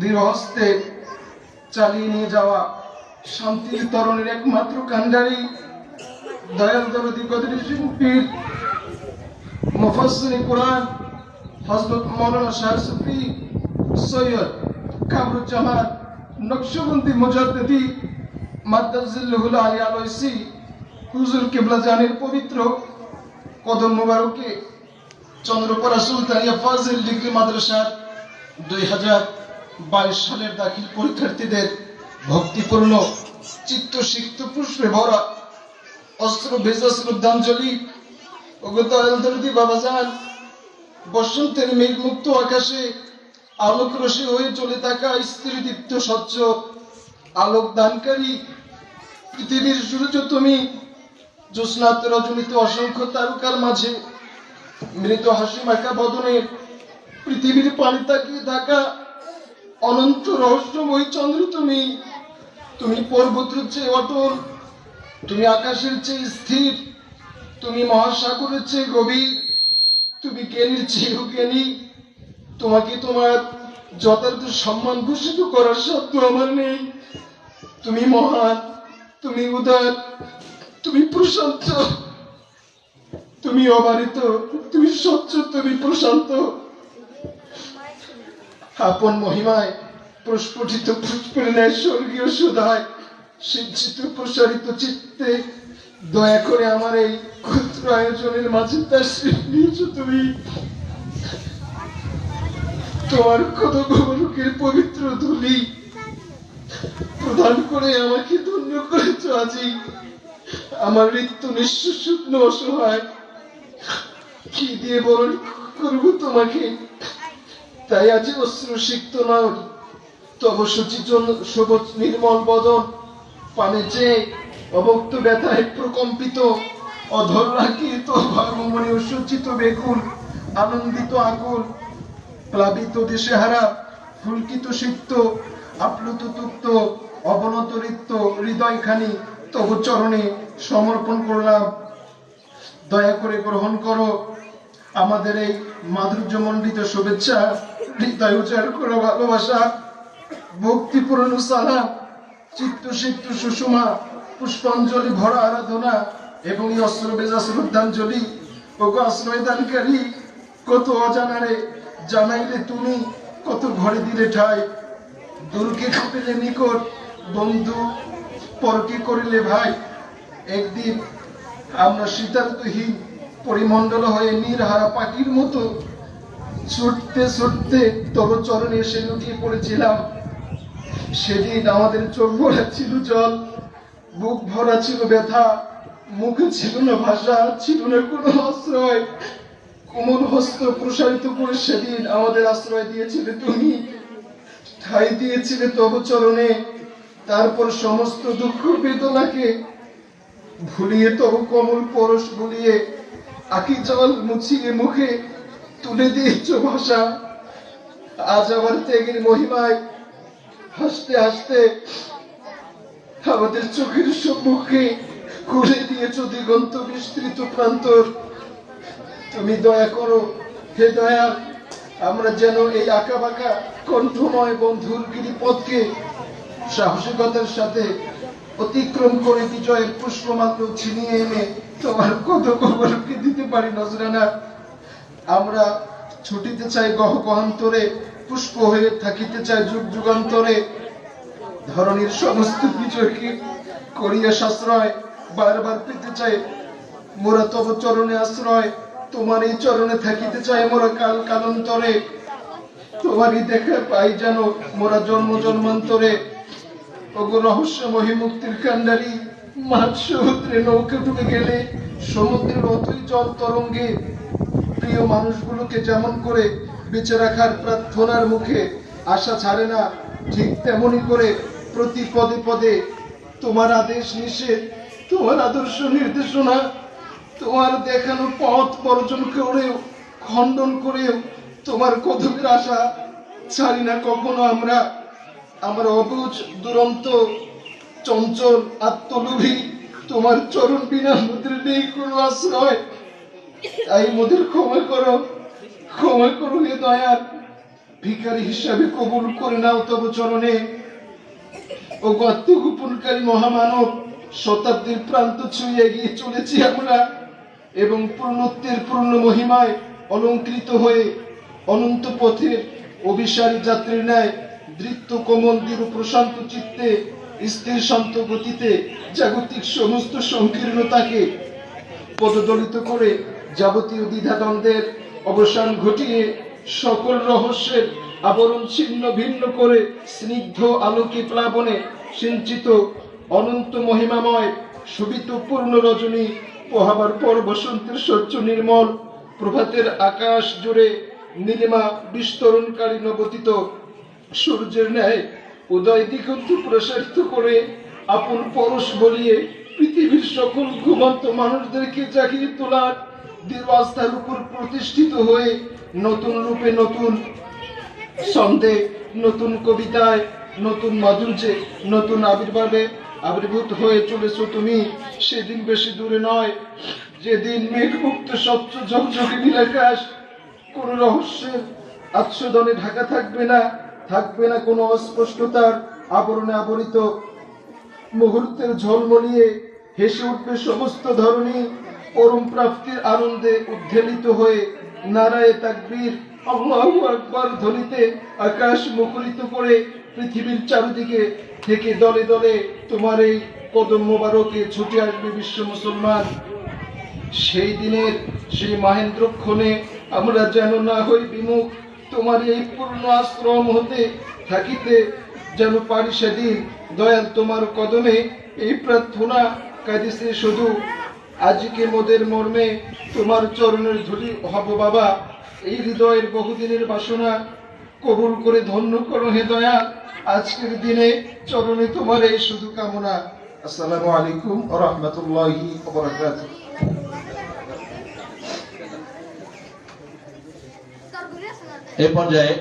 দৃঢ়হস্তে চালিয়ে নিয়ে যাওয়া শান্তির তরণের একমাত্র কান্ডারি দয়াল দরদি কদরি শিল্পীর মুফাসসির কোরআন হযরত মাওলানা শাহ সুফি সৈয়দ কামরুজ্জামান নকশবন্দি মুজাদ্দিদি মাদ্দাজিল্লুহুল আলী আলয়সি হুজুর কিবলা জানের পবিত্র কদম মুবারকে চন্দ্রপরা সুলতানিয়া ফাজিল ডিগ্রি মাদ্রাসার দুই হাজার বাইশ সালের দাখিল পরীক্ষার্থীদের ভক্তিপূর্ণ, চিত্তসিক্ত পুষ্পে ভরা অস্ত্র ভেজা শ্রদ্ধাঞ্জলি ওগতী বাবা যান বসন্তের মেঘমুক্ত আকাশে আলোক রসে হয়ে চলে থাকা স্ত্রী দীপ্ত স্বচ্ছ, আলোক দানকারী। পৃথিবীর সূর্য তুমি, জ্যোৎস্নাত রজনীত অসংখ্য তারকার মাঝে, মৃত হাসি মাখা বদনে পৃথিবীর পানি তাকিয়ে থাকা অনন্ত রহস্যময় চন্দ্র তুমি। তুমি পর্বতের চেয়ে অটল, তুমি আকাশের চেয়ে স্থির, তুমি মহাসাগরের চেয়ে গভীর, তুমি জ্ঞানীর চেয়েও জ্ঞানী। তোমাকে তোমার যথার্থ সম্মান ঘোষিত করার সাধ্য আমার নেই। তুমি মহান, তুমি উদার, তুমি প্রশান্ত, তুমি অবারিত, তুমি স্বচ্ছ, তুমি প্রশান্ত। আপন মহিমায় প্রস্ফুটিত পুষ্পের স্বর্গীয় সুধায় সিঞ্চিত প্রসারিত চিত্তে দয়া করে আমার এই ক্ষুদ্র আয়োজনের মাঝে তার নিয়েছ তুমি। তোমার কত গৌরকের পবিত্র ধুলি প্রদান করে আমাকে ধন্য করেছ আজি। আমার মৃত্যু শুকনো অসহায়। কি দিয়ে বরণ করব তোমাকে? তাই আজ অশ্রু সিক্ত নয়। তব সুচিচন সবুজ নির্মল বদন, পানে যে অবক্ত ব্যথায় প্রকম্পিত অধর রাখিত ভার্মমণি সজ্জিত বেকুল, আনন্দিত আকুল, প্লাবিত দিশেহারা, ফুলকিত সিক্ত, আপ্লুত তুপ্ত অবনত রিক্ত হৃদয়খানি, তব চরণে সমর্পণ করলাম। দয়া করে গ্রহণ করো আমাদের এই মাধুর্যমণ্ডিত শুভেচ্ছা। হৃদয় উচ্চার করো ভালোবাসা ভক্তিপূর্ণ সালাম, চিত্ত সিক্ত সুষমা, পুষ্পাঞ্জলি ভরা আরাধনা এবং এই অস্ত্র বেজা শ্রদ্ধাঞ্জলি। ওগো আশ্রয় দানকারী, কত অজানারে জানাইলে তুমি কত ঘরে দিলে ঠাই। দূরকে খুপিলে নিকট, বন্ধু, পরকে করিলে ভাই। একদিন আমরা শীতার্থহীন পরিমণ্ডল হয়ে নিরহারা পাখির মতো ছুটতে ছুটতে তব চরণে এসে লুটিয়ে পড়েছিলাম। সেদিন আমাদের চোখ ভরা ছিল জল, বুক ভরা ছিল ব্যথা, মুখে ছিল না ভাষা, ছিল না কোনো আশ্রয়। কোমল হস্ত প্রসারিত করে সেদিন আমাদের আশ্রয় দিয়েছিলে তুমি। ঠাই দিয়েছিলে তব চরণে তারপর সমস্ত দুঃখ বেদনাকে ভুলিয়ে তব কমল পরশ গুলিয়ে আকি জল মুছিয়ে মুখে তুলে দিয়েছ ভাষা। আজ আবার ত্যাগের মহিমায় হাসতে হাসতে আমাদের চোখের সম্মুখে খুলে দিয়েছ দিগন্ত বিস্তৃত প্রান্তর। তুমি দয়া করো, হে দয়া, আমরা যেন এই আঁকা বাঁকা কণ্ঠময় বন্ধুর গিরিপথকে সাহসিকতার সাথে অতিক্রম করে বিজয়ের পুষ্পমাত্র ছিনিয়ে এনে তোমার কত কবরকে দিতে পারি, নজরানা। আমরা ছুটিতে চাই গহ গহান্তরে পুষ্প হয়ে থাকিতে চাই যুগ যুগান্তরে ধরনের সমস্ত বিজয়কে করিয়া সাশ্রয়? বারবার পেতে চাই মোরা তব চরণে আশ্রয়। তোমার এই চরণে থাকিতে চাই মোরা কাল কালান্তরে। তোমারই দেখা পাই যেন মোরা জন্ম জন্মান্তরে। ওগো রহস্যময়ী মুক্তির কান্ডারি মাছ সমুদ্রে নৌকা ডুবে গেলে সমুদ্রের অতই জল তরঙ্গে প্রিয় মানুষগুলোকে যেমন করে বেঁচে রাখার প্রার্থনার মুখে আশা ছাড়ে না, ঠিক তেমনি করে প্রতি পদে পদে তোমার আদেশ নিষেধ, তোমার আদর্শ নির্দেশনা, তোমার দেখানো পথ বর্জন করেও খণ্ডন করেও তোমার কদমের আশা ছাড়ি না কখনো আমরা। আমরা অবুজ, দুরন্ত, চঞ্চল, আত্মলোভী, তোমার চরণ বিনা মুদ্রে নেই কোনো আশ্রয় তাই মোদের ক্ষমা করো ক্ষমা করো হে দয়ার। ভিখারি হিসাবে কবুল করে নাও তব চরণে। ও আত্মগোপনকারী মহামানব, শতাব্দীর প্রান্ত ছুঁয়ে এগিয়ে চলেছি আমরা এবং পূর্ণত্বের পূর্ণ মহিমায় অলঙ্কৃত হয়ে অনন্ত পথের অভিসারী যাত্রীর ন্যায় কোমল দৃঢ় প্রশান্ত চিত্তে স্থির শান্ত গতিতে জাগতিক সমস্ত সংকীর্ণতাকে পদদলিত করে যাবতীয় দ্বিধাদ্বন্দ্বের অবসান ঘটিয়ে সকল রহস্যের আবরণ ছিন্ন ভিন্ন করে স্নিগ্ধ আলোকে প্লাবনে সিঞ্চিত অনন্ত মহিমাময় শোভিত পূর্ণ রজনী পোহাবার পর বসন্তের স্বচ্ছ নির্মল প্রভাতের আকাশ জুড়ে নীলিমা বিস্তরণকারী নবতীত। সূর্যের ন্যায় উদয় দিগন্ত প্রসারিত করে আপন পরশ বলিয়ে পৃথিবীর সকল ঘুমন্ত মানুষদেরকে জাগিয়ে তোলার দীর্ঘাস্থার উপর প্রতিষ্ঠিত হয়ে নতুন রূপে নতুন ছন্দে, নতুন কবিতায়, নতুন মাধুর্যে নতুন আবির্ভাবে আবির্ভূত হয়ে চলেছ তুমি। সেদিন বেশি দূরে নয়, যেদিন মেঘমুক্ত স্বচ্ছ ঝকঝকে নীলাকাশ কোন রহস্যের আচ্ছদনে ঢাকা থাকবে না থাকবে না কোনো অস্পষ্টতার আবরণে আবরিত মুহূর্তের ঝলমলিয়ে হেসে উঠবে সমস্ত ধরনী পরম প্রাপ্তির আনন্দে উদ্ধেলিত হয়ে নারায়ে তাকবীর, আল্লাহু আকবার ধ্বনিতে আকাশ মুখরিত করে পৃথিবীর চারিদিকে থেকে দলে দলে তোমার এই কদম মোবারকে ছুটে আসবে বিশ্ব মুসলমান। সেই দিনের সেই মাহেন্দ্রক্ষণে আমরা যেন না হই বিমুখ, তোমার এই পূর্ণ আশ্রম হতে থাকিতে যেন পারি সেদিন। দয়াল তোমার কদমে এই প্রার্থনা কাঁদিছে শুধু আজকে মোদের মর্মে তোমার চরণের ধুলি হব বাবা। এই হৃদয়ের বহুদিনের বাসনা কবুল করে ধন্য করো হে দয়া। আজকের দিনে চরণে তোমার এই শুধু কামনা। আসসালামু আলাইকুম ওয়া রাহমাতুল্লাহি ওয়া বারাকাতুহু। এ পর্যায়ে